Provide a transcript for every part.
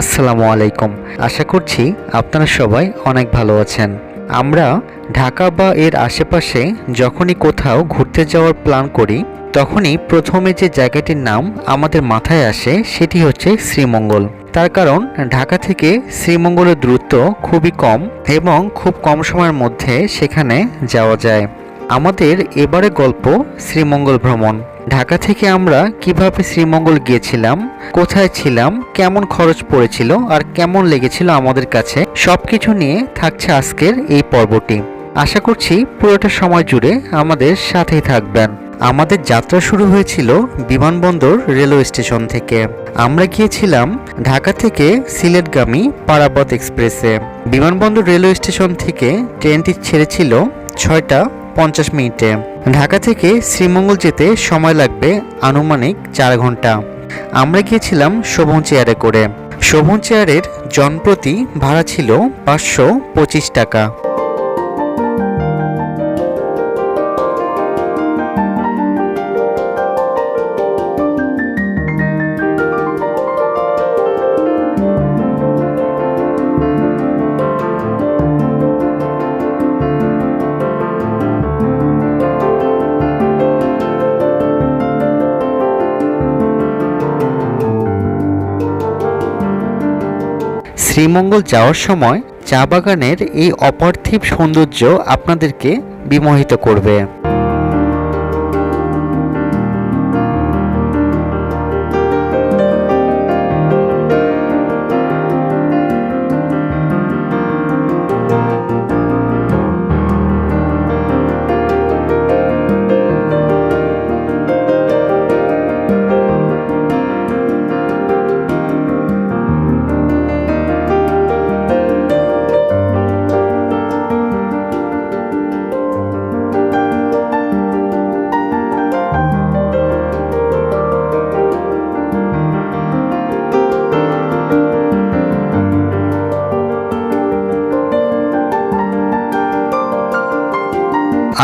আসসালামু আলাইকুম। আশা করছি আপনারা সবাই অনেক ভালো আছেন। আমরা ঢাকা বা এর আশেপাশে যখনই কোথাও ঘুরতে যাওয়ার প্ল্যান করি, তখনই প্রথমে যে জায়গাটির নাম আমাদের মাথায় আসে সেটি হচ্ছে শ্রীমঙ্গল। তার কারণ ঢাকা থেকে শ্রীমঙ্গলের দূরত্ব খুবই কম এবং খুব কম সময়ের মধ্যে সেখানে যাওয়া যায়। আমাদের এবারে গল্প শ্রীমঙ্গল ভ্রমণ। ঢাকা থেকে আমরা কীভাবে শ্রীমঙ্গল গিয়েছিলাম, কোথায় ছিলাম, কেমন খরচ পড়েছিল আর কেমন লেগেছিল আমাদের কাছে, সবকিছু নিয়ে থাকছে আজকের এই পর্বটি। আশা করছি পুরোটা সময় জুড়ে আমাদের সাথেই থাকবেন। আমাদের যাত্রা শুরু হয়েছিল বিমানবন্দর রেলওয়ে স্টেশন থেকে। আমরা গিয়েছিলাম ঢাকা থেকে সিলেটগামী পারাবত এক্সপ্রেসে। বিমানবন্দর রেলওয়ে স্টেশন থেকে ট্রেনটি ছেড়েছিল ছয়টা পঞ্চাশ মিনিটে। ঢাকা থেকে শ্রীমঙ্গল যেতে সময় লাগবে আনুমানিক চার ঘণ্টা। আমরা গিয়েছিলাম শোভন চেয়ারে করে। শোভন চেয়ারের জনপ্রতি ভাড়া ছিল পাঁচশো পঁচিশ টাকা। শ্রীমঙ্গল যাওয়ার সময় চা বাগানের এই অপার্থিব সৌন্দর্য আপনাদেরকে বিমোহিত করবে।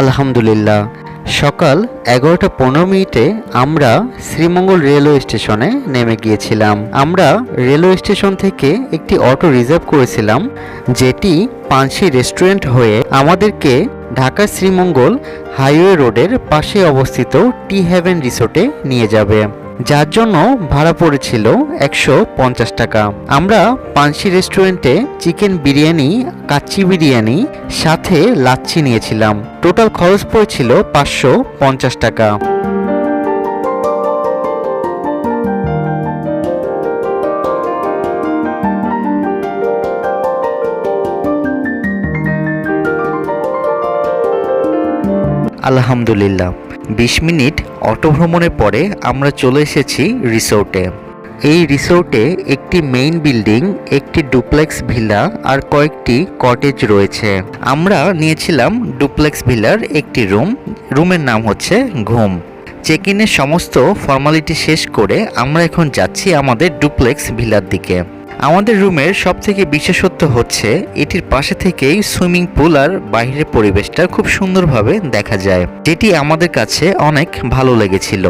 আলহামদুলিল্লাহ। সকাল এগারোটা পনেরো মিনিটে আমরা শ্রীমঙ্গল রেলওয়ে স্টেশনে নেমে গিয়েছিলাম। আমরা রেলওয়ে স্টেশন থেকে একটি অটো রিজার্ভ করেছিলাম, যেটি পানসি রেস্টুরেন্ট হয়ে আমাদেরকে ঢাকা শ্রীমঙ্গল হাইওয়ে রোডের পাশে অবস্থিত টি হ্যাভেন রিসোর্টে নিয়ে যাবে। যার জন্য ভাড়া পড়েছিল একশো পঞ্চাশ টাকা। আমরা পানসি রেস্টুরেন্টে চিকেন বিরিয়ানি, কাচ্চি বিরিয়ানি, সাথে লাচ্ছি নিয়েছিলাম। টোটাল খরচ পড়েছিল পাঁচশো পঞ্চাশ টাকা। আলহামদুলিল্লাহ। বিশ মিনিট অটো ভ্রমণের পরে আমরা চলে এসেছি রিসোর্টে। এই রিসোর্টে একটি মেইন বিল্ডিং, একটি ডুপ্লেক্স ভিলা আর কয়েকটি কটেজ রয়েছে। আমরা নিয়েছিলাম ডুপ্লেক্স ভিলার একটি রুম। রুমের নাম হচ্ছে ঘুম। চেক ইনের সমস্ত ফর্মালিটি শেষ করে আমরা এখন যাচ্ছি আমাদের ডুপ্লেক্স ভিলার দিকে। আমাদের রুমের সব থেকে বিশেষত্ব হচ্ছে, এটির পাশে থেকেই সুইমিং পুল আর বাহিরের পরিবেশটা খুব সুন্দরভাবে দেখা যায়, যেটি আমাদের কাছে অনেক ভালো লেগেছিল।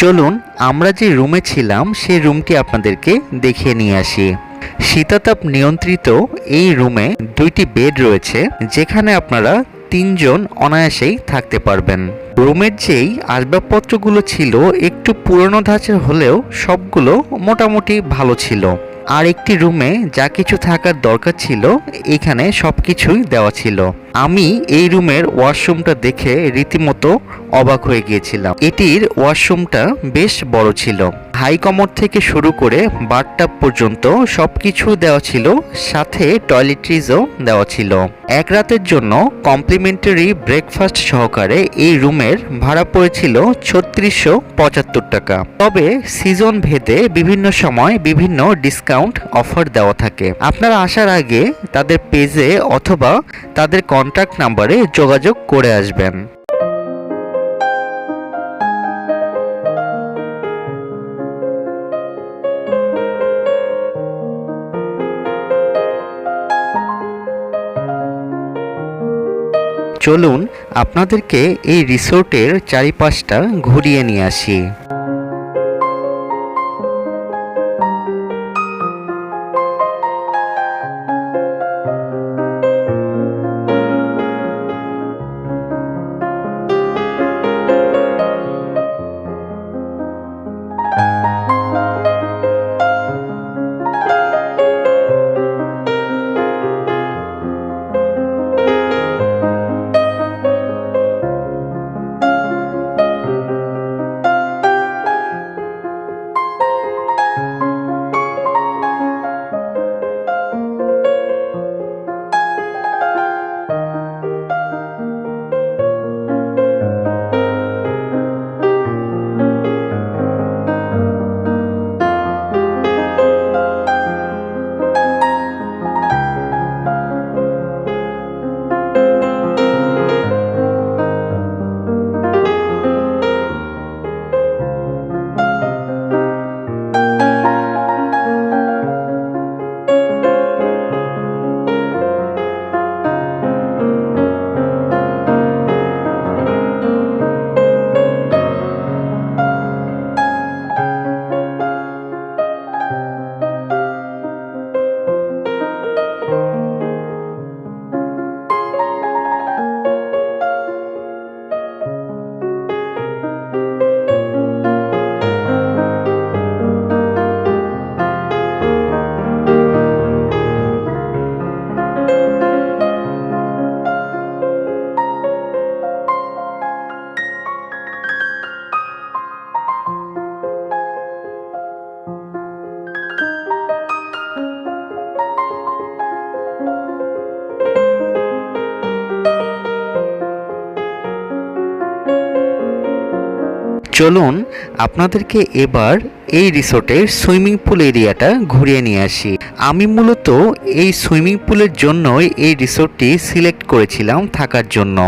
চলুন, আমরা যে রুমে ছিলাম সেই রুমটি আপনাদেরকে দেখিয়ে নিয়ে আসি। শীতাতাপ নিয়ন্ত্রিত এই রুমে দুইটি বেড রয়েছে, যেখানে আপনারা তিনজন অনায়াসেই থাকতে পারবেন। রুমের যেই আসবাবপত্রগুলো ছিল, একটু পুরনো ধাঁচের হলেও সবগুলো মোটামুটি ভালো ছিল। আর একটি রুমে যা কিছু থাকার দরকার ছিল, এখানে সব কিছুই দেওয়া ছিল। আমি এই রুমের ওয়াশরুমটা দেখে রীতিমতো অবাক হয়ে গিয়েছিলাম। এটির ওয়াশরুমটা বেশ বড় ছিল। হাই কমোড থেকে শুরু করে বাথটাব পর্যন্ত সবকিছু দেওয়া ছিল, সাথে টয়লেট্রিজও দেওয়া ছিল। এক রাতের জন্য কমপ্লিমেন্টারি ব্রেকফাস্ট সহকারে এই রুমের ভাড়া পড়েছিল ছত্রিশশো পঁচাত্তর টাকা। তবে সিজন ভেদে বিভিন্ন সময় বিভিন্ন ডিসকাউন্ট অফার দেওয়া থাকে। আপনারা আসার আগে তাদের পেজে অথবা তাদের কন্ট্যাক্ট নাম্বারে যোগাযোগ করে আসবেন। চলুন আপনাদেরকে এই রিসোর্টের চারিপাশটা ঘুরিয়ে নিয়ে আসি। চলুন আপনাদেরকে এবার এই রিসোর্টের সুইমিং পুল এরিয়াটা ঘুরিয়ে নিয়ে আসি। আমি মূলত এই সুইমিং পুলের জন্যই এই রিসোর্টটি সিলেক্ট করেছিলাম থাকার জন্য।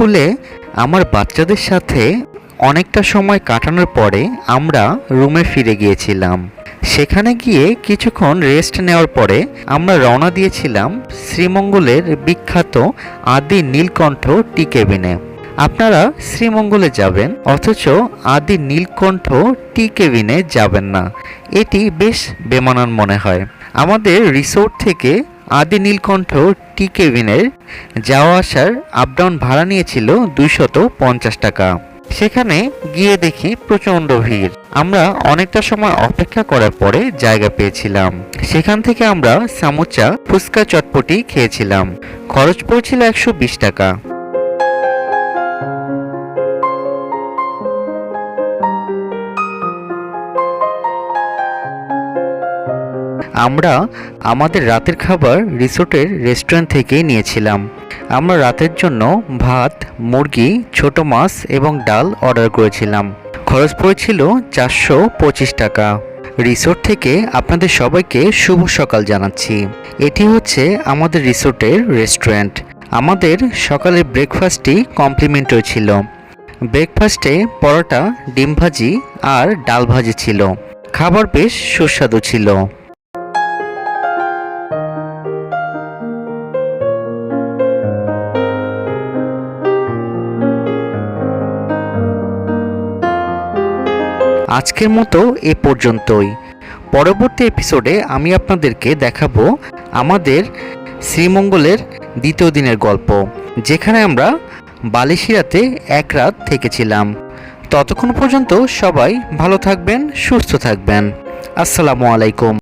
পুলে আমার বাচ্চাদের সাথে অনেকটা সময় কাটানোর পরে আমরা রুমে ফিরে গিয়েছিলাম। সেখানে গিয়ে কিছুক্ষণ রেস্ট নেওয়ার পরে আমরা রওনা দিয়েছিলাম শ্রীমঙ্গলের বিখ্যাত আদি নীলকণ্ঠ টি কেবিনে। আপনারা শ্রীমঙ্গলে যাবেন, অথচ আদি নীলকণ্ঠ টি কেবিনে যাবেন না। এটি বেশ বেমানান মনে হয়। আমাদের রিসোর্ট থেকে আদি নীলকণ্ঠ টি কেবিনের যাওয়া আসার আপডাউন ভাড়া নিয়েছিল দুইশত পঞ্চাশ টাকা। সেখানে গিয়ে দেখি প্রচণ্ড ভিড়। আমরা অনেকটা সময় অপেক্ষা করার পরে জায়গা পেয়েছিলাম। সেখান থেকে আমরা সামোচা ফুচকা চটপটি খেয়েছিলাম। খরচ পড়ছিল একশো টাকা। আমরা আমাদের রাতের খাবার রিসোর্টের রেস্টুরেন্ট থেকেই নিয়েছিলাম। আমরা রাতের জন্য ভাত, মুরগি, ছোট মাছ এবং ডাল অর্ডার করেছিলাম। খরচ পড়েছিল চারশো পঁচিশ টাকা। রিসোর্ট থেকে আপনাদের সবাইকে শুভ সকাল জানাচ্ছি। এটি হচ্ছে আমাদের রিসোর্টের রেস্টুরেন্ট। আমাদের সকালের ব্রেকফাস্টটি কমপ্লিমেন্টারি ছিল। ব্রেকফাস্টে পরোটা, ডিম ভাজি আর ডাল ভাজি ছিল। খাবার বেশ সুস্বাদু ছিল। আজকের মতো এ পর্যন্তই। পরবর্তী এপিসোডে আমি আপনাদেরকে দেখাবো আমাদের শ্রীমঙ্গলের দ্বিতীয় দিনের গল্প, যেখানে আমরা বালিশিরাতে এক রাত থেকেছিলাম। ততক্ষণ পর্যন্ত সবাই ভালো থাকবেন, সুস্থ থাকবেন। আসসালামু আলাইকুম।